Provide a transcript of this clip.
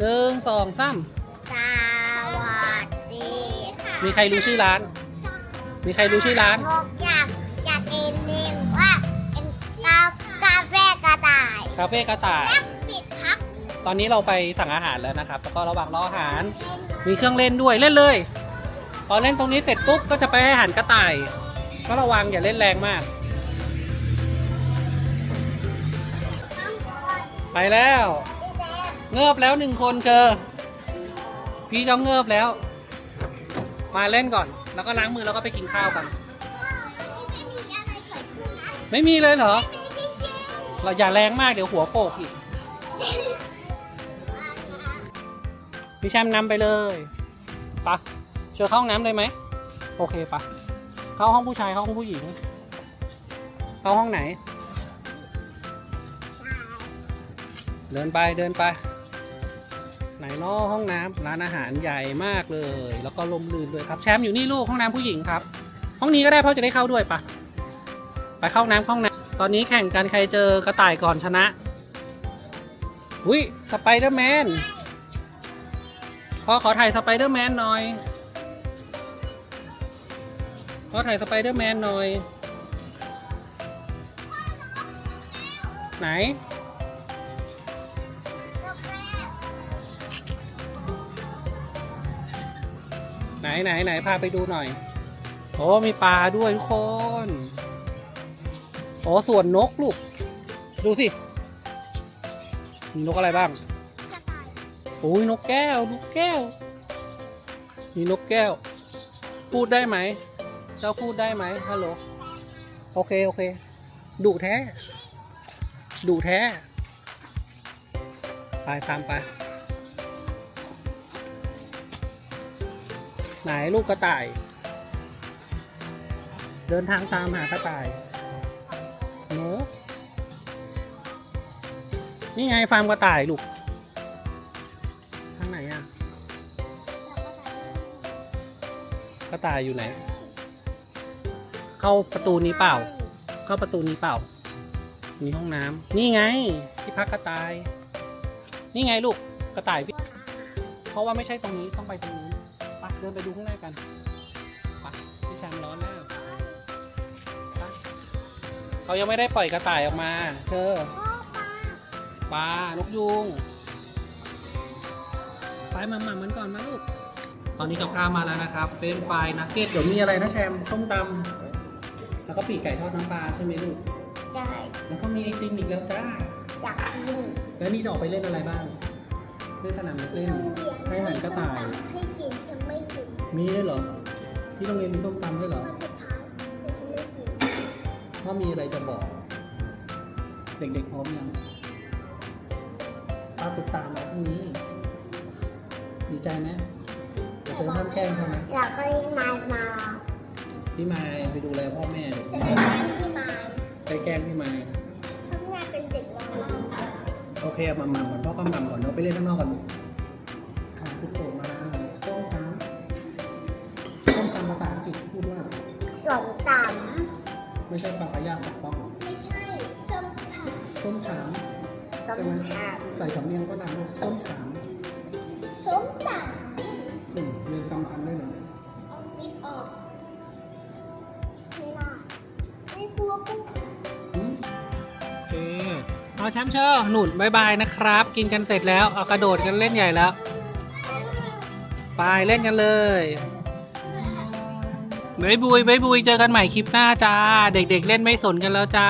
หนึ่งสองสามสวัสดีค่ะมีใครรู้ชื่อร้าน มีใครรู้ชื่อร้าน พกอยากอยากกินเองว่าเป็นกากาแฟกระต่ายคาเฟ่กระต่าย และปิดพักตอนนี้เราไปสั่งอาหารแล้วนะครับ แล้วก็ระหว่างรออาหาร มีเครื่องเล่นด้วยเล่นเลย พอเล่นตรงนี้เสร็จปุ๊บก็จะไปให้อาหารกระต่าย ก็ระวังอย่าเล่นแรงมาก ไปแล้ว เงิบแล้วหนึ่งคนเชอพี่จ้าเงิบแล้ว มาเล่นก่อน แล้วก็ล้างมือแล้วก็ไปกินข้าวกันไม่มีอะไรเกิดขึ้นนะไม่มีเลยเหรอ เราอย่าแรงมากเดี๋ยวหัวโปกอีก พี่แชมป์นำไปเลยปะเชิญเข้าห้องน้ำเลยไหม โอเคปะเข้าห้องผู้ชายเข้าห้องผู้หญิง เข้าห้องไหน เดินไปเดินไป ไหนนอห้องน้ำร้านอาหารใหญ่มากเลย แล้วก็ลมลื่นด้วยครับแชมป์อยู่นี่ลูกห้องน้ำผู้หญิงครับ ห้องนี้ก็ได้เพราะจะได้เข้าด้วยปะไปเข้าน้ำเข้าห้องน้ำตอนนี้แข่งกันใครเจอกระต่ายก่อนชนะอุ้ยสไปเดอร์แมนพ่อขอถ่ายสไปเดอร์แมนหน่อยขอถ่ายสไปเดอร์แมนหน่อย ไหน ไหนไหนไหนพาไปดูหน่อย โอ้มีปลาด้วยทุกคนโอ้ส่วนนกลูก ดูสิมีนกอะไรบ้างโอ้ยนกแก้ว นกแก้ว มีนกแก้ว พูดได้ไหม เจ้าพูดได้ไหมฮัลโหล โอเค โอเคดุแท้ดุแท้ ไปตามไป ไหนลูกกระต่าย เดินทางตามหากระต่ายโนนี่ไงฟาร์มกระต่ายลูกทางไหนอะกระต่ายอยู่ไหน เข้าประตูนี้เปล่า เข้าประตูนี้เปล่า มีห้องน้ำนี่ไงที่พักกระต่าย นี่ไงลูกกระต่ายพี่เพราะว่าไม่ใช่ตรงนี้ต้องไปตรงนี้ เดินไปดูข้างในกันไปพี่แชมป์ร้อนแล้วไปเขายังไม่ได้ปล่อยกระต่ายออกมา เธอปลานกยุงไปมาหมาเหมือนก่อนมาลูก ตอนนี้กับข้าวมาแล้วนะครับ เฟรนช์ฟรายนักเก็ตเดี๋ยวมีอะไรนะแชมส้มตำแล้วก็ปีกไก่ทอดน้ำปลาใช่ไหมลูกใช่แล้วก็มีไอติมอีกแล้วจ้าอยากกินแล้วนี่จะออกไปเล่นอะไรบ้าง เล่นสนามเด็กเล่นให้อาหารกระต่ายให้กินฉันไม่กินมีด้วยเหรอ ที่โรงเรียนมีส้มตำด้วยเหรอวันสุดท้ายแต่ฉันไม่กินว่ามีอะไรจะบอก เด็กๆพร้อมยังป้าติดตามเราพรุ่งนี้ ดีใจไหมเดี๋ยวเชิญท่านแกล้งเขาไหมอยากให้นายมาพี่มายไปดูแลพ่อแม่เด็กจะได้แกล้งพี่มายไปแกล้งพี่มายถ้าพี่มายเป็นเด็กน้อยโอเคเอามาหม่ำก่อนพ่อก็หม่ำก่อนเนาะไปเล่นข้างนอกกันำภาษาอังกฤษพูดว่าหล่อมต่ไม่ใช่ปลากระย่างปักป๊อกหรอำไม่ใช่ส้มฉ่ส้มฉามำส้มฉ่ใส่สำเนียงก็ตามด้วยส้มฉามำส้มต่อืมเรียนฟังคำได้เลยำเอามิดออกไม่ได้ไม่กลัวปุ๊บอืมโอเคเอาแชมป์เชอร์หนุนบายบายนะครับ กินกันเสร็จแล้วเอากระโดดกันเล่นใหญ่แล้ว ไปเล่นกันเลย บายบุยบายบุยเจอกันใหม่คลิปหน้าจ้า เด็กๆเล่นไม่สนกันแล้วจ้า